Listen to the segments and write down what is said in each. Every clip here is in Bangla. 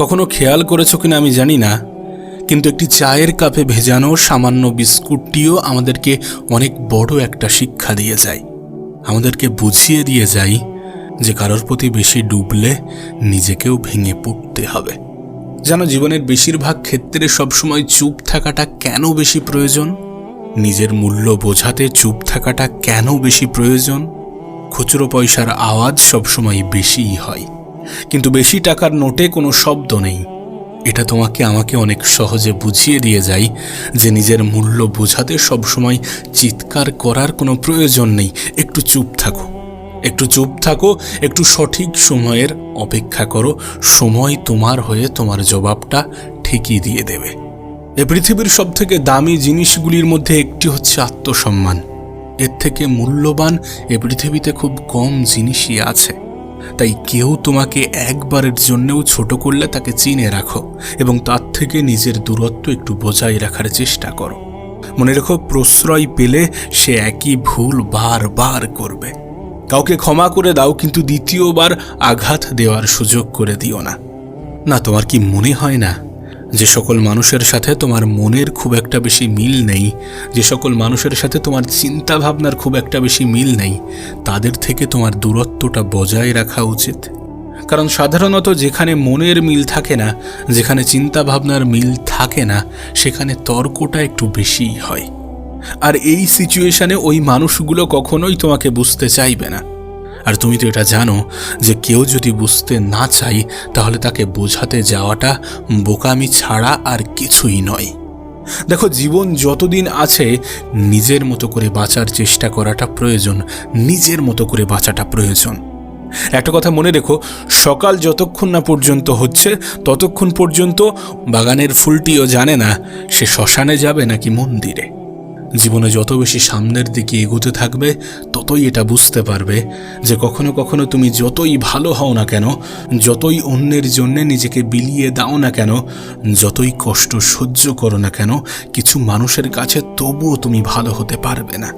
কখনো খেয়াল করেছ কিনা আমি জানি না, কিন্তু একটি চায়ের কাপে ভেজানো সামান্য বিস্কুটটিও আমাদেরকে অনেক বড় একটা শিক্ষা দিয়ে যায়। আমাদেরকে বুঝিয়ে দিয়ে যায় যে কারোর প্রতি বেশি ডুবলে নিজেকেও ভেঙে পড়তে হবে। যেন জীবনের বেশিরভাগ ক্ষেত্রে সবসময় চুপ থাকাটা কেন বেশি প্রয়োজন? নিজের মূল্য বোঝাতে চুপ থাকাটা কেন বেশি প্রয়োজন? খুচরো পয়সার আওয়াজ সবসময় বেশিই হয়। কিন্তু বেশি টাকার নোটে কোনো শব্দ নেই। এটা তোমাকে আমাকে অনেক সহজে বুঝিয়ে দিয়ে যায় যে নিজের মূল্য বোঝাতে সবসময় চিৎকার করার কোনো প্রয়োজন নেই। একটু চুপ থাকো। একটু চুপ থাকো, একটু সঠিক সময়ের অপেক্ষা করো। সময় তোমার হয়ে তোমার জবাবটা ঠিকই দিয়ে দেবে। এ পৃথিবীর সব থেকে দামি জিনিসগুলির মধ্যে একটি হচ্ছে আত্মসম্মান। এর থেকে মূল্যবান এ পৃথিবীতে খুব কম জিনিসই আছে। তাই কেউ তোমাকে একবারের জন্যেও ছোট করলে তাকে চিনে রাখো এবং তার থেকে নিজের দূরত্ব একটু বজায় রাখার চেষ্টা করো। মনে রেখো, প্রশ্রয় পেলে সে একই ভুল বারবার করবে। কাউকে ক্ষমা করে দাও, কিন্তু দ্বিতীয়বার আঘাত দেওয়ার সুযোগ করে দিও না। না, তোমার কি মনে হয় না? যে সকল মানুষের সাথে তোমার মনের খুব একটা বেশি মিল নেই, যে সকল মানুষের সাথে তোমার চিন্তা ভাবনার খুব একটা বেশি মিল নেই, তাদের থেকে তোমার দূরত্বটা বজায় রাখা উচিত। কারণ সাধারণত যেখানে মনের মিল থাকে না, যেখানে চিন্তা ভাবনার মিল থাকে না, সেখানে তর্কটা একটু বেশিই হয়। আর এই সিচুয়েশানে ওই মানুষগুলো কখনোই তোমাকে বুঝতে চাইবে না। আর তুমি তো এটা জানো যে কেউ যদি বুঝতে না চাই, তাহলে তাকে বোঝাতে যাওয়াটা বোকামি ছাড়া আর কিছুই নয়। দেখো, জীবন যতদিন আছে, নিজের মতো করে বাঁচার চেষ্টা করাটা প্রয়োজন, নিজের মতো করে বাঁচাটা প্রয়োজন। একটা কথা মনে রেখো, সকাল যতক্ষণ না পর্যন্ত হচ্ছে, ততক্ষণ পর্যন্ত বাগানের ফুলটিও জানে না, সে শ্মশানে যাবে নাকি মন্দিরে। জীবনে যত বেশি সামনের দিকে এগোতে থাকবে, ততই এটা বুঝতে পারবে যে কখনো কখনো তুমি যতই ভালো হও না কেন, যতই অন্যের জন্য নিজেকে বিলিয়ে দাও না কেন, যতই কষ্ট সহ্য করো না কেন, কিছু মানুষের কাছে তবুও তুমি ভালো হতে পারবে না।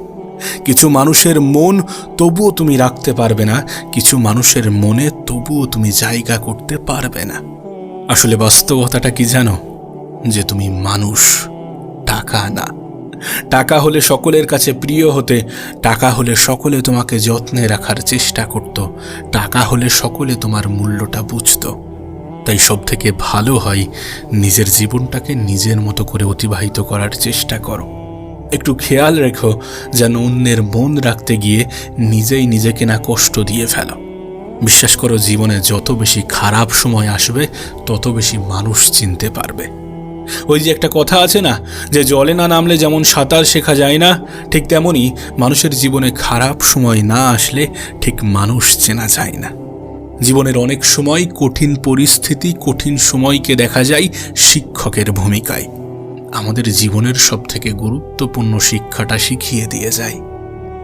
কিছু মানুষের মন তবুও তুমি রাখতে পারবে না, কিছু মানুষের মনে তবুও তুমি জায়গা করতে পারবে না। আসলে বাস্তবতাটা কি জানো? যে তুমি মানুষ, টাকা না। টাকা হলে সকলের কাছে প্রিয় হতে, টাকা হলে সকলে তোমাকে যত্নে রাখার চেষ্টা করত, টাকা হলে সকলে তোমার মূল্যটা বুঝত। তাই সব থেকে ভালো হয় নিজের জীবনটাকে নিজের মতো করে অতিবাহিত করার চেষ্টা করো। একটু খেয়াল রেখো যেন অন্যের মন রাখতে গিয়ে নিজেই নিজেকে না কষ্ট দিয়ে ফেলো। বিশ্বাস করো, জীবনে যত বেশি খারাপ সময় আসবে, তত বেশি মানুষ চিনতে পারবে। ওই যে একটা কথা আছে না, যে জলে না নামলে যেমন সাঁতার শেখা যায় না, ঠিক তেমনই মানুষের জীবনে খারাপ সময় না আসলে ঠিক মানুষ চেনা যায় না। জীবনের অনেক সময় কঠিন পরিস্থিতি, কঠিন সময়কে দেখা যায় শিক্ষকের ভূমিকায়। আমাদের জীবনের সবথেকে গুরুত্বপূর্ণ শিক্ষাটা শিখিয়ে দিয়ে যায়।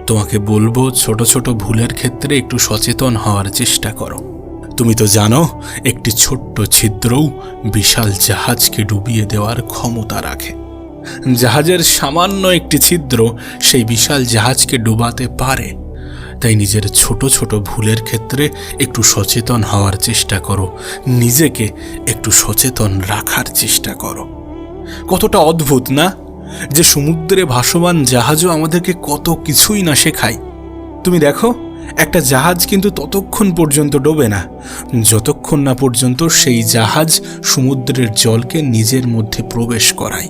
তোমাকে বলব, ছোট ছোট ভুলের ক্ষেত্রে একটু সচেতন হওয়ার চেষ্টা করো। তুমি তো জানো, একটি ছোট্ট ছিদ্রও বিশাল জাহাজকে ডুবিয়ে দেওয়ার ক্ষমতা রাখে। জাহাজের সামান্য একটি ছিদ্র সেই বিশাল জাহাজকে ডুবাতে পারে। তাই নিজের ছোট ছোট ভুলের ক্ষেত্রে একটু সচেতন হওয়ার চেষ্টা করো। নিজেকে একটু সচেতন রাখার চেষ্টা করো। কতটা অদ্ভুত, না? যে সমুদ্রে ভাসমান জাহাজও আমাদেরকে কত কিছুই না শেখায়। তুমি দেখো একটা জাহাজ কিন্তু ততক্ষণ পর্যন্ত ডোবে না। যতক্ষণ না পর্যন্ত সেই জাহাজ সমুদ্রের জলকে নিজের মধ্যে প্রবেশ করায়।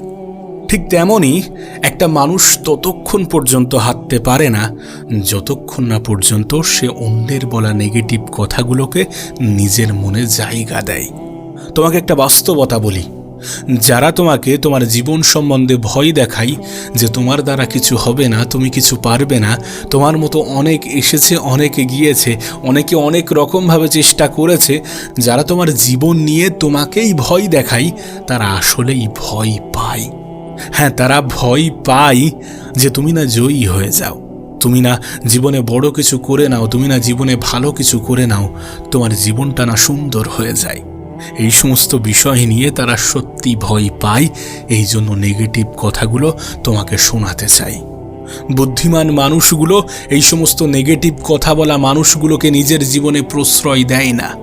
ঠিক তেমনই একটা মানুষ ততক্ষণ পর্যন্ত হাঁটতে পারে না, যতক্ষণ না পর্যন্ত সে অন্যের বলা নেগেটিভ কথাগুলোকে নিজের মনে জায়গা দেয়। তোমাকে একটা বাস্তবতা বলি। যারা তোমাকে তোমার জীবন সম্বন্ধে ভয় দেখায় যে তোমার দ্বারা কিছু হবে না, তুমি কিছু পারবে না, তোমার মতো অনেক এসেছে, অনেকে গিয়েছে অনেকে অনেক রকমভাবে চেষ্টা করেছে, যারা তোমার জীবন নিয়ে তোমাকেই ভয় দেখায়, তারা আসলেই ভয় পায়। হ্যাঁ তারা ভয় পায় যে তুমি না জয়ী হয়ে যাও, তুমি না জীবনে বড় কিছু করে নাও, তুমি না জীবনে ভালো কিছু করে নাও, তোমার জীবনটা না সুন্দর হয়ে যায়। এই সমস্ত বিষয় নিয়ে তারা সত্যি ভয় পায়, এই জন্য নেগেটিভ কথাগুলো তোমাকে শোনাতে চাই। বুদ্ধিমান মানুষগুলো এই সমস্ত নেগেটিভ কথা বলা মানুষগুলোকে নিজের জীবনে প্রশ্রয় দেয় না।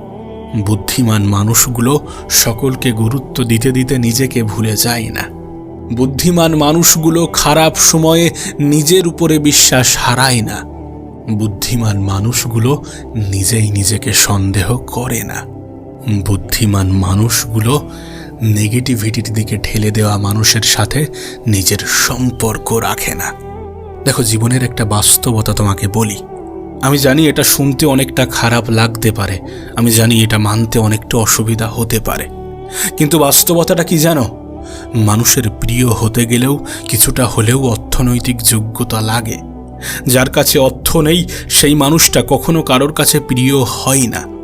বুদ্ধিমান মানুষগুলো সকলকে গুরুত্ব দিতে দিতে নিজেকে ভুলে যায় না। বুদ্ধিমান মানুষগুলো খারাপ সময়ে নিজের উপরে বিশ্বাস হারায় না। বুদ্ধিমান মানুষগুলো নিজেই নিজেকে সন্দেহ করে না। বুদ্ধিমান মানুষগুলো নেগেটিভিটির দিকে ঠেলে দেওয়া মানুষের সাথে নিজের সম্পর্ক রাখে না। দেখো, জীবনের একটা বাস্তবতা তোমাকে বলি। আমি জানি এটা শুনতে অনেকটা খারাপ লাগতে পারে। আমি জানি এটা মানতে অনেকটা অসুবিধা হতে পারে। কিন্তু বাস্তবতাটা কি জানো? মানুষের প্রিয় হতে গেলেও কিছুটা হলেও অর্থনৈতিক যোগ্যতা লাগে। যার কাছে অর্থ নেই, সেই মানুষটা কখনো কারোর কাছে প্রিয় হয় না।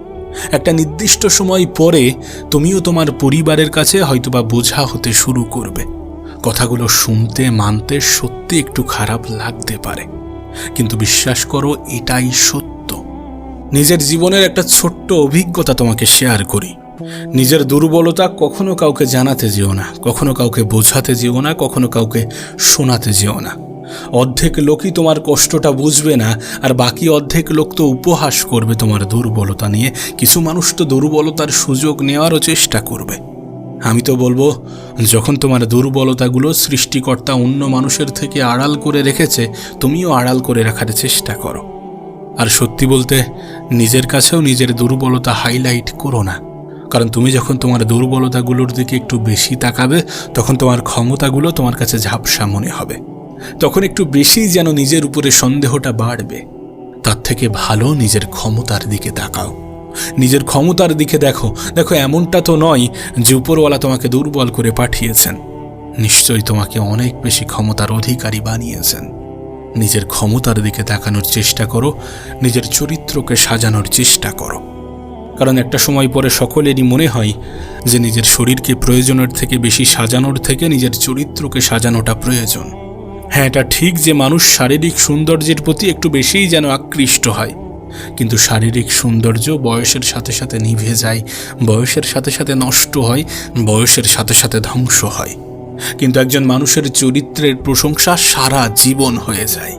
একটা নির্দিষ্ট সময় পরে তুমিও তোমার পরিবারের কাছে হয়তোবা বোঝা হতে শুরু করবে। কথাগুলো শুনতে, মানতে সত্যি একটু খারাপ লাগতে পারে। কিন্তু বিশ্বাস করো, এটাই সত্য। নিজের জীবনের একটা ছোট্ট অভিজ্ঞতা তোমাকে শেয়ার করি। নিজের দুর্বলতা কখনো কাউকে জানাতে যেও না, কখনো কাউকে বোঝাতে যেও না, কখনো কাউকে শোনাতে যেও না। অর্ধেক লোকই তোমার কষ্টটা বুঝবে না, আর বাকি অর্ধেক লোক তো উপহাস করবে তোমার দুর্বলতা নিয়ে। কিছু মানুষ তো দুর্বলতার সুযোগ নেওয়ারও চেষ্টা করবে। আমি তো বলব, যখন তোমার দুর্বলতাগুলো সৃষ্টিকর্তা অন্য মানুষের থেকে আড়াল করে রেখেছে, তুমিও আড়াল করে রাখার চেষ্টা করো। আর সত্যি বলতে, নিজের কাছেও নিজের দুর্বলতা হাইলাইট করো না। কারণ তুমি যখন তোমার দুর্বলতাগুলোর দিকে একটু বেশি তাকাবে, তখন তোমার ক্ষমতাগুলো তোমার কাছে ঝাপসা মনে হবে। তখন একটু বেশি যেন নিজের উপরে সন্দেহটা বাড়বে। তার থেকে ভালো নিজের ক্ষমতার দিকে তাকাও। নিজের ক্ষমতার দিকে দেখো। দেখো, এমনটা তো নয় যে উপরওয়ালা তোমাকে দুর্বল করে পাঠিয়েছেন। নিশ্চয়ই তোমাকে অনেক বেশি ক্ষমতার অধিকারী বানিয়েছেন। নিজের ক্ষমতার দিকে তাকানোর চেষ্টা করো। নিজের চরিত্রকে সাজানোর চেষ্টা করো। কারণ একটা সময় পরে সকলেরই মনে হয় যে নিজের শরীরকে প্রয়োজনের থেকে বেশি সাজানোর থেকে নিজের চরিত্রকে সাজানোটা প্রয়োজন। হ্যাঁ এটা ঠিক যে মানুষ শারীরিক সৌন্দর্যের প্রতি একটু বেশিই যেন আকৃষ্ট হয়। কিন্তু শারীরিক সৌন্দর্য বয়সের সাথে সাথে নিভে যায়, বয়সের সাথে সাথে নষ্ট হয়, বয়সের সাথে সাথে ধ্বংস হয়। কিন্তু একজন মানুষের চরিত্রের প্রশংসা সারা জীবন হয়ে যায়।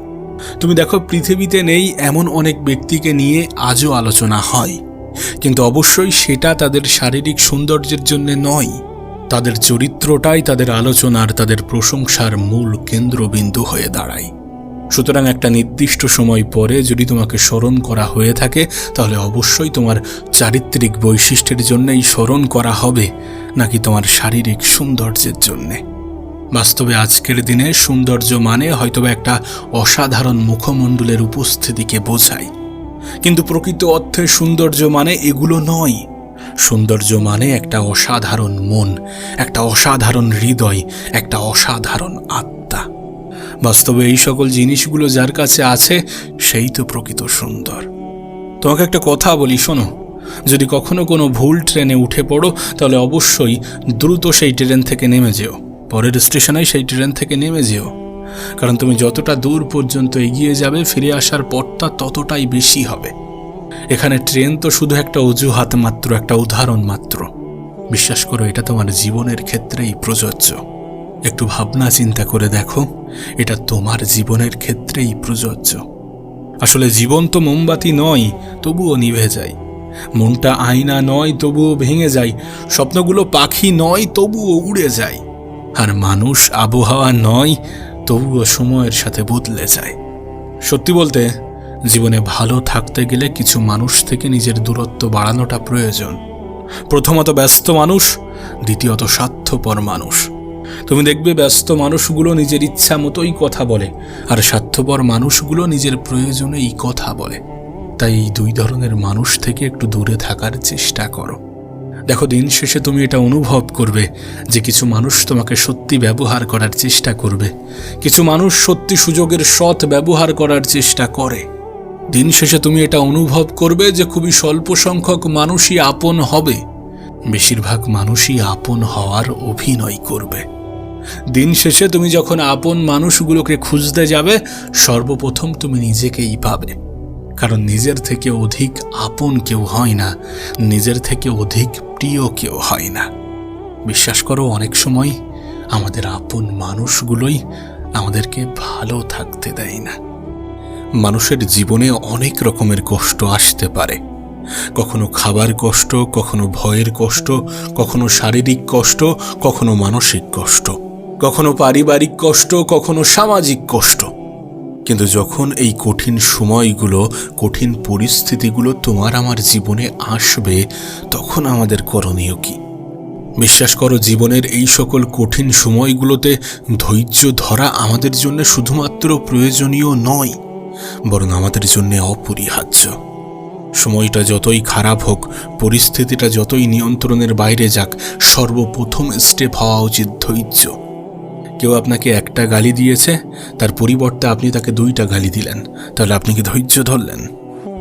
তুমি দেখো, পৃথিবীতে নেই এমন অনেক ব্যক্তিকে নিয়ে আজও আলোচনা হয়। কিন্তু অবশ্যই সেটা তাদের শারীরিক সৌন্দর্যের জন্য নয়। তাদের চরিত্রটাই তাদের আলোচনার তাদের প্রশংসার মূল কেন্দ্রবিন্দু হয়ে দাঁড়ায়। সুতরাং একটা নির্দিষ্ট সময় পরে যদি তোমাকে স্মরণ করা হয়ে থাকে, তাহলে অবশ্যই তোমার চারিত্রিক বৈশিষ্ট্যের জন্যই স্মরণ করা হবে, নাকি তোমার শারীরিক সৌন্দর্যের জন্যে। বাস্তবে আজকের দিনে সৌন্দর্য মানে হয়তোবা একটা অসাধারণ মুখমণ্ডলের উপস্থিতিকে বোঝায়। কিন্তু প্রকৃত অর্থে সৌন্দর্য মানে এগুলো নয়। সৌন্দর্য মানে একটা অসাধারণ মন, একটা অসাধারণ হৃদয়, একটা অসাধারণ আত্মা। বাস্তবে এই সকল জিনিসগুলো যার কাছে আছে, সেই তো প্রকৃত সুন্দর। তোমাকে একটা কথা বলি, শোনো। যদি কখনো কোনো ভুল ট্রেনে উঠে পড়ো, তাহলে অবশ্যই দ্রুত সেই ট্রেন থেকে নেমে যেও। পরের স্টেশনেই সেই ট্রেন থেকে নেমে যেও। কারণ তুমি যতটা দূর পর্যন্ত এগিয়ে যাবে, ফিরে আসার পথটা ততটাই বেশি হবে। এখানে ট্রেন তো শুধু একটা অজুহাত মাত্র, একটা উদাহরণ মাত্র। বিশ্বাস করো, এটা তোমার জীবনের ক্ষেত্রেই প্রযোজ্য। একটু ভাবনা চিন্তা করে দেখো, এটা তোমার জীবনের ক্ষেত্রেই প্রযোজ্য। আসলে জীবন তো মোমবাতি নয়, তবুও নিভে যায়। মনটা আয়না নয়, তবুও ভেঙে যায়। স্বপ্নগুলো পাখি নয়, তবুও উড়ে যায়। আর মানুষ আবহাওয়া নয়, তবুও সময়ের সাথে বদলে যায়। সত্যি বলতে জীবনে ভালো থাকতে গেলে কিছু মানুষ থেকে নিজের দূরত্ব বাড়ানোটা প্রয়োজন। প্রথমত ব্যস্ত মানুষ, দ্বিতীয়ত স্বার্থপর মানুষ। তুমি দেখবে ব্যস্ত মানুষগুলো নিজের ইচ্ছা মতোই কথা বলে, আর স্বার্থপর মানুষগুলো নিজের প্রয়োজনেই কথা বলে। তাই এই দুই ধরনের মানুষ থেকে একটু দূরে থাকার চেষ্টা করো। দেখো, দিন শেষে তুমি এটা অনুভব করবে যে কিছু মানুষ তোমাকে সত্যি ব্যবহার করার চেষ্টা করবে। কিছু মানুষ সত্যি সুযোগের সৎ ব্যবহার করার চেষ্টা করে। দিন শেষে তুমি এটা অনুভব করবে যে খুবই স্বল্প সংখ্যক মানুষই আপন হবে। বেশিরভাগ মানুষই আপন হওয়ার অভিনয় করবে। দিন শেষে তুমি যখন আপন মানুষগুলোকে খুঁজতে যাবে, সর্বপ্রথম তুমি নিজেকেই পাবে। কারণ নিজের থেকে অধিক আপন কেউ হয় না, নিজের থেকে অধিক প্রিয় কেউ হয় না। বিশ্বাস করো, অনেক সময় আমাদের আপন মানুষগুলোই আমাদেরকে ভালো থাকতে দেয় না। মানুষের জীবনে অনেক রকমের কষ্ট আসতে পারে। কখনো খাবার কষ্ট, কখনো ভয়ের কষ্ট, কখনো শারীরিক কষ্ট, কখনো মানসিক কষ্ট, কখনো পারিবারিক কষ্ট, কখনো সামাজিক কষ্ট। কিন্তু যখন এই কঠিন সময়গুলো, কঠিন পরিস্থিতিগুলো তোমার আমার জীবনে আসবে, তখন আমাদের করণীয় কি? বিশ্বাস করো, জীবনের এই সকল কঠিন সময়গুলোতে ধৈর্য ধরা আমাদের জন্য শুধুমাত্র প্রয়োজনীয় নয়। বরং আমাদের জন্য অপরিহার্য। সময়টা যতই খারাপ হোক, পরিস্থিতিটা যতই নিয়ন্ত্রণের বাইরে যাক, সর্বপ্রথম স্টেপ হওয়া উচিত ধৈর্য। কেউ আপনাকে একটা গালি দিয়েছে, তার পরিবর্তে আপনি তাকে দুইটা গালি দিলেন। তাহলে আপনি কি ধৈর্য ধরলেন?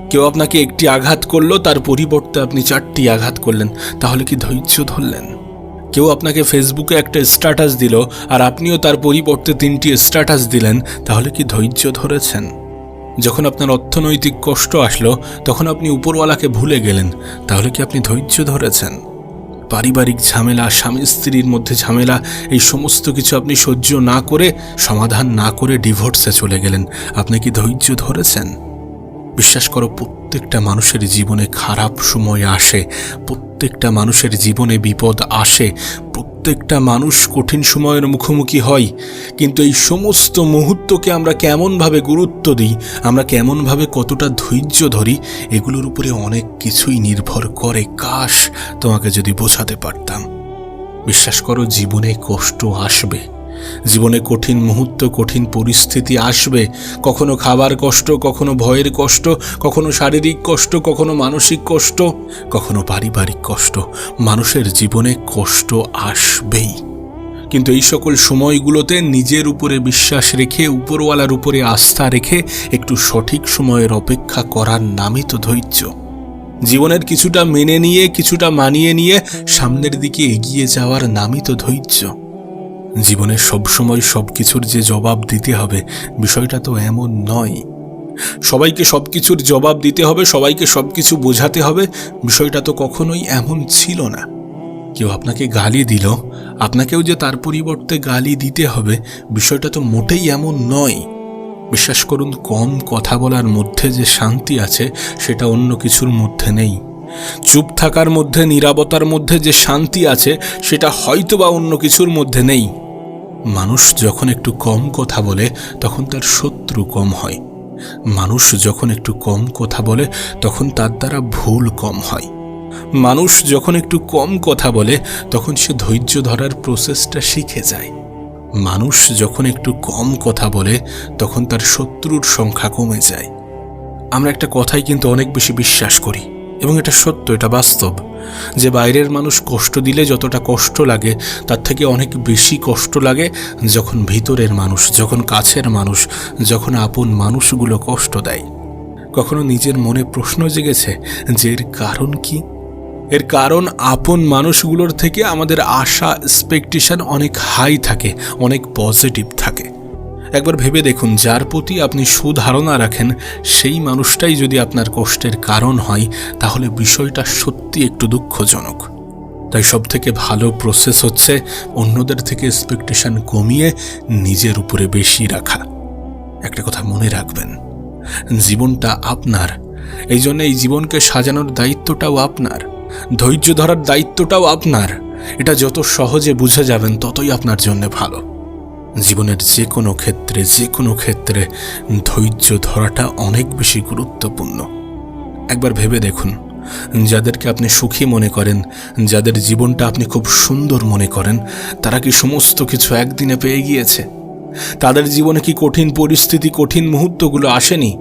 কেউ আপনাকে একটি আঘাত করল, তার পরিবর্তে আপনি চারটি আঘাত করলেন, তাহলে কি ধৈর্য ধরলেন? কেউ আপনাকে ফেসবুকে একটা স্ট্যাটাস দিল, আর আপনিও তার পরিবর্তে তিনটি স্ট্যাটাস দিলেন, তাহলে কি ধৈর্য ধরেছেন? যখন আপনার অর্থনৈতিক কষ্ট আসলো, তখন আপনি উপরওয়ালাকে ভুলে গেলেন। তাহলে কি আপনি ধৈর্য ধরেছেন? পারিবারিক ঝামেলা, স্বামী স্ত্রীর মধ্যে ঝামেলা, এই সমস্ত কিছু আপনি সহ্য না করে, সমাধান না করে ডিভোর্সে চলে গেলেন। আপনি কি ধৈর্য ধরেছেন? বিশ্বাস করো, প্রত্যেকটা মানুষের জীবনে খারাপ সময় আসে, প্রত্যেকটা মানুষের জীবনে বিপদ আসে প্রত্যেকটা মানুষ কঠিন সময়ের মুখোমুখি হয়, কিন্তু এই সমস্ত মুহূর্তকে আমরা কেমনভাবে গুরুত্ব দিই, আমরা কেমনভাবে কতটা ধৈর্য ধরি, এগুলোর উপরে অনেক কিছুই নির্ভর করে। কাশ, তোমাকে যদি বোঝাতে পারতাম। বিশ্বাস করো, জীবনে কষ্ট আসবে। জীবনে কঠিন মুহূর্ত, কঠিন পরিস্থিতি আসবে। কখনো খাবার কষ্ট, কখনো ভয়ের কষ্ট, কখনো শারীরিক কষ্ট, কখনো মানসিক কষ্ট, কখনো পারিবারিক কষ্ট। মানুষের জীবনে কষ্ট আসবেই। কিন্তু এই সকল সময়গুলোতে নিজের উপরে বিশ্বাস রেখে, উপরওয়ালার উপরে আস্থা রেখে একটু সঠিক সময়ের অপেক্ষা করার নামই তো ধৈর্য। জীবনের কিছুটা মেনে নিয়ে, কিছুটা মানিয়ে নিয়ে সামনের দিকে এগিয়ে যাওয়ার নামই তো ধৈর্য। জীবনে সবসময় সব কিছুর যে জবাব দিতে হবে, বিষয়টা তো এমন নয়। সবাইকে সব কিছুর জবাব দিতে হবে, সবাইকে সব কিছু বোঝাতে হবে, বিষয়টা তো কখনোই এমন ছিল না। কেউ আপনাকে গালি দিল, আপনাকেও যে তার পরিবর্তে গালি দিতে হবে, বিষয়টা তো মোটেই এমন নয়। বিশ্বাস করুন, কম কথা বলার মধ্যে যে শান্তি আছে, সেটা অন্য কিছুর মধ্যে নেই। চুপ থাকার মধ্যে নীরবতার মধ্যে যে শান্তি আছে, সেটা হয়তো বা অন্য কিছুর মধ্যে নেই। মানুষ যখন একটু কম কথা বলে, তখন তার শত্রু কম হয়। মানুষ যখন একটু কম কথা বলে, তখন তার দ্বারা ভুল কম হয়। মানুষ যখন একটু কম কথা বলে, তখন সে ধৈর্য ধরার প্রসেসটা শিখে যায়। মানুষ যখন একটু কম কথা বলে, তখন তার শত্রুর সংখ্যা কমে যায়। আমরা একটা কথাই কিন্তু অনেক বেশি বিশ্বাস করি, এবং এটা সত্য, এটা বাস্তব। যে বাইরের মানুষ কষ্ট দিলে যতটা কষ্ট লাগে, তার থেকে অনেক বেশি কষ্ট লাগে যখন ভিতরের মানুষ, যখন কাছের মানুষ, যখন আপন মানুষগুলো কষ্ট দেয়। কখনো নিজের মনে প্রশ্ন জেগেছে যে এর কারণ কি? এর কারণ আপন মানুষগুলোর থেকে আমাদের আশা এক্সপেকটেশন অনেক হাই থাকে, অনেক পজিটিভ থাকে। একবার ভেবে দেখুন, যার প্রতি আপনি সুধারণা রাখেন, সেই মানুষটাই যদি আপনার কষ্টের কারণ হয়, তাহলে বিষয়টা সত্যি একটু দুঃখজনক। তাই সব থেকে ভালো প্রসেস হচ্ছে অন্যদের থেকে এক্সপেকটেশন কমিয়ে নিজের উপরে বেশি রাখা। একটা কথা মনে রাখবেন, জীবনটা আপনার এই জন্য এই জীবনকে সাজানোর দায়িত্বটাও আপনার, ধৈর্য ধরার দায়িত্বটাও আপনার। এটা যত সহজে বুঝে যাবেন, ততই আপনার জন্য ভালো। জীবনের যে কোনো ক্ষেত্রে যে কোনো ক্ষেত্রে ধৈর্য ধরাটা অনেক বেশি গুরুত্বপূর্ণ। একবার ভেবে দেখুন, যাদেরকে আপনি সুখী মনে করেন, যাদের জীবনটা আপনি খুব সুন্দর মনে করেন, তারা কি সমস্ত কিছু একদিনে পেয়ে গিয়েছে? তাদের জীবনে কি কঠিন পরিস্থিতি, কঠিন মুহূর্তগুলো আসেনি?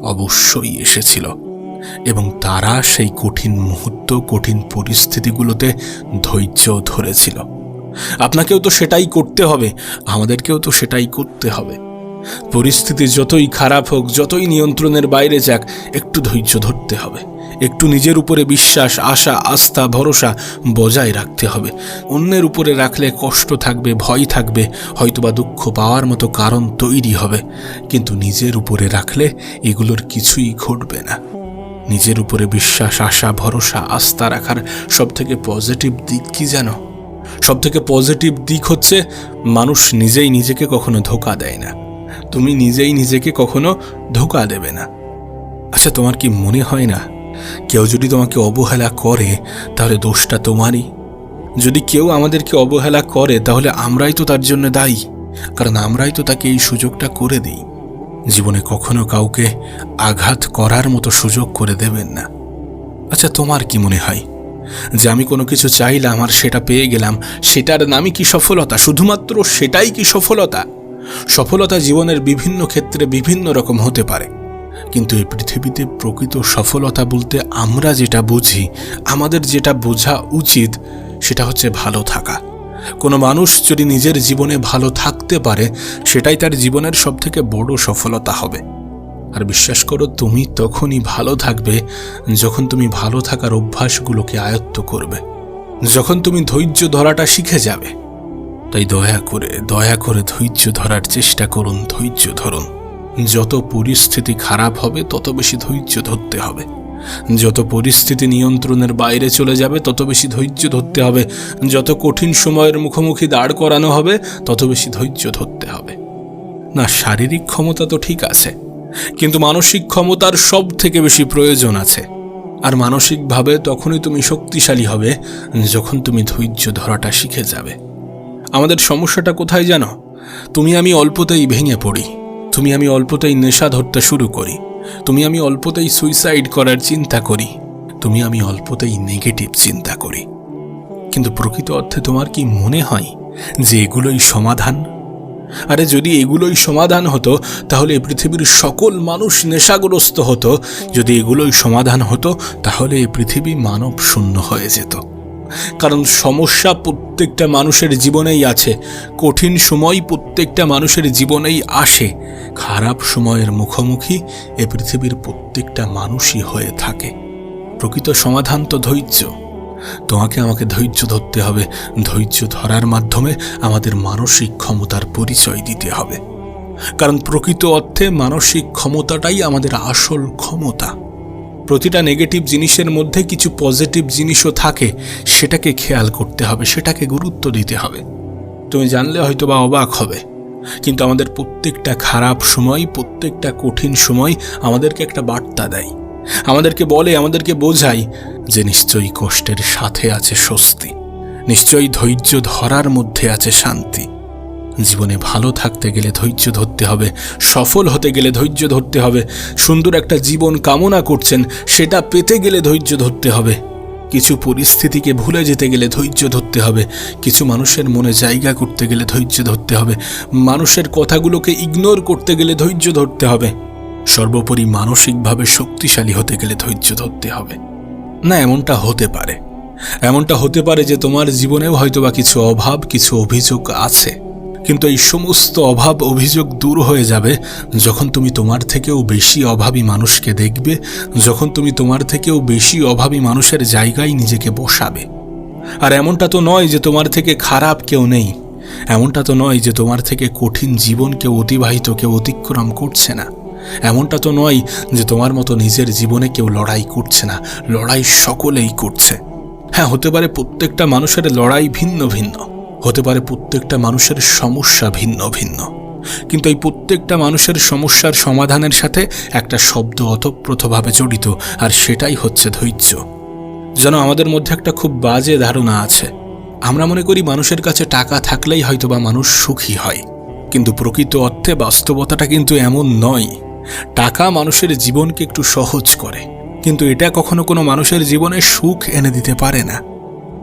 অবশ্যই এসেছিল। এবং তারা সেই কঠিন মুহূর্ত, কঠিন পরিস্থিতিগুলোতে ধৈর্য ধরেছিল। আপনাকেও তো সেটাই করতে হবে, আমাদেরকেও তো সেটাই করতে হবে। পরিস্থিতি যতই খারাপ হোক, যতই নিয়ন্ত্রণের বাইরে যাক, একটু ধৈর্য ধরতে হবে। একটু নিজের উপরে বিশ্বাস, আশা, আস্থা, ভরসা বজায় রাখতে হবে। অন্যের উপরে রাখলে কষ্ট থাকবে, ভয় থাকবে, হয়তোবা দুঃখ পাওয়ার মতো কারণ তৈরি হবে। কিন্তু নিজের উপরে রাখলে এগুলোর কিছুই ঘটবে না। নিজের উপরে বিশ্বাস, আশা, ভরসা, আস্থা রাখার সবথেকে পজিটিভ দিক কি জানো? সব থেকে পজিটিভ দিক হচ্ছে, মানুষ নিজেই নিজেকে কখনো ধোকা দেয় না। তুমি নিজেই নিজেকে কখনো ধোকা দেবে না। আচ্ছা তোমার কি মনে হয় না, কেউ যদি তোমাকে অবহেলা করে, তাহলে দোষটা তোমারই? যদি কেউ আমাদেরকে অবহেলা করে, তাহলে আমরাই তো তার জন্য দায়ী। কারণ আমরাই তো তাকে এই সুযোগটা করে দিই। জীবনে কখনো কাউকে আঘাত করার মতো সুযোগ করে দেবেন না। আচ্ছা তোমার কি মনে হয়? যে আমি কোনো কিছু চাইলাম আর সেটা পেয়ে গেলাম, সেটার নামই কি সফলতা? শুধুমাত্র সেটাই কি সফলতা? সফলতা জীবনের বিভিন্ন ক্ষেত্রে বিভিন্ন রকম হতে পারে। কিন্তু এই পৃথিবীতে প্রকৃত সফলতা বলতে আমরা যেটা বুঝি, আমাদের যেটা বোঝা উচিত, সেটা হচ্ছে ভালো থাকা। কোনো মানুষ যদি নিজের জীবনে ভালো থাকতে পারে, সেটাই তার জীবনের সবথেকে বড় সফলতা হবে। আর বিশ্বাস করো, তুমি তখনই ভালো থাকবে যখন তুমি ভালো থাকার অভ্যাসগুলোকে আয়ত্ত করবে। যখন তুমি ধৈর্য ধরাটা শিখে যাবে। তাই দয়া করে দয়া করে ধৈর্য ধরার চেষ্টা করুন, ধৈর্য ধরুন। যত পরিস্থিতি খারাপ হবে, তত বেশি ধৈর্য ধরতে হবে। যত পরিস্থিতি নিয়ন্ত্রণের বাইরে চলে যাবে, তত বেশি ধৈর্য ধরতে হবে। যত কঠিন সময়ের মুখোমুখি দাঁড় করানো হবে, তত বেশি ধৈর্য ধরতে হবে। না, শারীরিক ক্ষমতা তো ঠিক আছে। কিন্তু মানসিক ক্ষমতার সব থেকে বেশি প্রয়োজন আছে। আর মানসিকভাবে তখনই তুমি শক্তিশালী হবে যখন তুমি ধৈর্য ধরাটা শিখে যাবে। আমাদের সমস্যাটা কোথায় জানো? তুমি আমি অল্পতেই ভেঙে পড়ি। তুমি আমি অল্পতেই নেশা ধরতে শুরু করি। তুমি আমি অল্পতেই সুইসাইড করার চিন্তা করি। তুমি আমি অল্পতেই নেগেটিভ চিন্তা করি। কিন্তু প্রকৃত অর্থে তোমার কি মনে হয় যে এগুলোই সমাধান? আরে যদি এগুলোই সমাধান হতো, তাহলে পৃথিবীর সকল মানুষ নেশাগ্রস্ত হতো। যদি এগুলোই সমাধান হতো, তাহলে এই পৃথিবী মানব শূন্য হয়ে যেত। কারণ সমস্যা প্রত্যেকটা মানুষের জীবনেই আছে। কঠিন সময় প্রত্যেকটা মানুষের জীবনেই আসে। খারাপ সময়ের মুখোমুখি এ পৃথিবীর প্রত্যেকটা মানুষই হয়ে থাকে। প্রকৃত সমাধান তো ধৈর্য। তোমাকে আমাকে ধৈর্য ধরতে হবে। ধৈর্য ধরার মাধ্যমে আমাদের মানসিক ক্ষমতার পরিচয় দিতে হবে। কারণ প্রকৃত অর্থে মানসিক ক্ষমতাটাই আমাদের আসল ক্ষমতা। প্রতিটা নেগেটিভ জিনিসের মধ্যে কিছু পজিটিভ জিনিসও থাকে, সেটাকে খেয়াল করতে হবে, সেটাকে গুরুত্ব দিতে হবে। তুমি জানলে হয়তো বা অবাক হবে, কিন্তু আমাদের প্রত্যেকটা খারাপ সময়, প্রত্যেকটা কঠিন সময় আমাদেরকে একটা বার্তা দেয়। আমাদেরকে বলে, আমাদেরকে বোঝায় যে নিশ্চয়ই কষ্টের সাথে আছে স্বস্তি। নিশ্চয়ই ধৈর্য ধরার মধ্যে আছে শান্তি। জীবনে ভালো থাকতে গেলে ধৈর্য ধরতে হবে, সফল হতে গেলে ধৈর্য ধরতে হবে, সুন্দর একটা জীবন কামনা করছেন, সেটা পেতে গেলে ধৈর্য ধরতে হবে। কিছু পরিস্থিতিকে ভুলে যেতে গেলে ধৈর্য ধরতে হবে, কিছু মানুষের মনে জায়গা করতে গেলে ধৈর্য ধরতে হবে, মানুষের কথাগুলোকে ইগনোর করতে গেলে ধৈর্য ধরতে হবে। সর্বোপরি মানসিকভাবে শক্তিশালী হতে গেলে ধৈর্য ধরতে হবে। না, এমনটা হতে পারে। এমনটা হতে পারে যে তোমার জীবনেও হয়তোবা কিছু অভাব, কিছু অভিযোগ আছে। কিন্তু এই সমস্ত অভাব, অভিযোগ দূর হয়ে যাবে যখন তুমি তোমার থেকেও বেশি অভাবী মানুষকে দেখবে, যখন তুমি তোমার থেকেও বেশি অভাবী মানুষের জায়গায় নিজেকে বসাবে। আর এমনটা তো নয় যে তোমার থেকে খারাপ কেউ নেই। এমনটা তো নয় যে তোমার থেকে কঠিন জীবন কেউ অতিবাহিত, কেউ অতিক্রম করছে না। এমনটা তো নয় যে তোমার মতো নিজের জীবনে কেউ লড়াই করছে না, লড়াই সকলেই করছে। হ্যাঁ হতে পারে প্রত্যেকটা মানুষের লড়াই ভিন্ন ভিন্ন, হতে পারে প্রত্যেকটা মানুষের সমস্যা ভিন্ন ভিন্ন, কিন্তু এই প্রত্যেকটা মানুষের সমস্যার সমাধানের সাথে একটা শব্দ অতপ্রতভাবে জড়িত, আর সেটাই হচ্ছে ধৈর্য। যেন আমাদের মধ্যে একটা খুব বাজে ধারণা আছে। আমরা মনে করি মানুষের কাছে টাকা থাকলেই হয়তোবা মানুষ সুখী হয়, কিন্তু প্রকৃত অর্থে বাস্তবতাটা কিন্তু এমন নয়। টাকা মানুষের জীবনকে একটু সহজ করে। কিন্তু এটা কখনো কোনো মানুষের জীবনে সুখ এনে দিতে পারে না।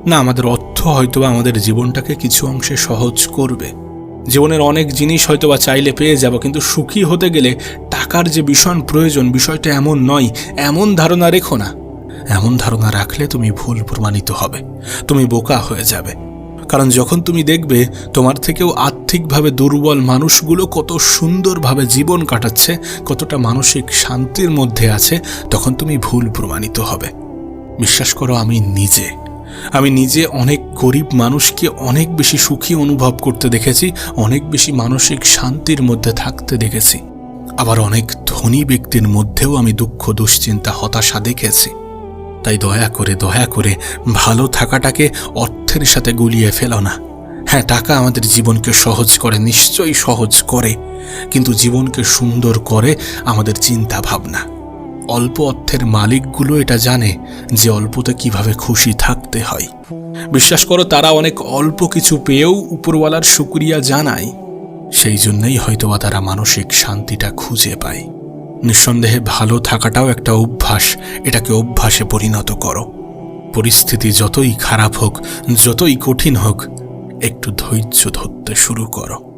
না, আমাদের অর্থ হয়তোবা আমাদের জীবনটাকে কিছু অংশে সহজ করবে। জীবনের অনেক জিনিস হয়তোবা চাইলে পেয়ে যাব, কিন্তু সুখী হতে গেলে টাকার যে ভীষণ প্রয়োজন, বিষয়টা এমন নয়, এমন ধারণা রেখো না। এমন ধারণা রাখলে তুমি ভুল প্রমাণিত হবে, তুমি বোকা হয়ে যাবে। কারণ যখন তুমি দেখবে তোমার থেকেও আর্থিকভাবে দুর্বল মানুষগুলো কত সুন্দরভাবে জীবন কাটাচ্ছে, কতটা মানসিক শান্তির মধ্যে আছে, তখন তুমি ভুল প্রমাণিত হবে। বিশ্বাস করো, আমি নিজে। আমি নিজে অনেক গরিব মানুষকে অনেক বেশি সুখী অনুভব করতে দেখেছি, অনেক বেশি মানসিক শান্তির মধ্যে থাকতে দেখেছি। আবার অনেক ধনী ব্যক্তির মধ্যেও আমি দুঃখ, দুশ্চিন্তা, হতাশা দেখেছি। তাই দয়া করে দয়া করে ভালো থাকাটাকে অর্থের সাথে গুলিয়ে ফেলো না। হ্যাঁ টাকা আমাদের জীবনকে সহজ করে, নিশ্চয়ই সহজ করে, কিন্তু জীবনকে সুন্দর করে আমাদের চিন্তা ভাবনা অল্প অর্থের মালিকগুলো এটা জানে যে অল্পতে কীভাবে খুশি থাকতে হয়। বিশ্বাস করো, তারা অনেক অল্প কিছু পেয়েও উপরওয়ালার শুক্রিয়া জানায়। সেই জন্যই হয়তোবা তারা মানসিক শান্তিটা খুঁজে পায়। নিঃসন্দেহে ভালো থাকাটাও একটা অভ্যাস, এটাকে অভ্যাসে পরিণত করো। পরিস্থিতি যতই খারাপ হোক, যতই কঠিন হোক একটু ধৈর্য ধরতে শুরু করো।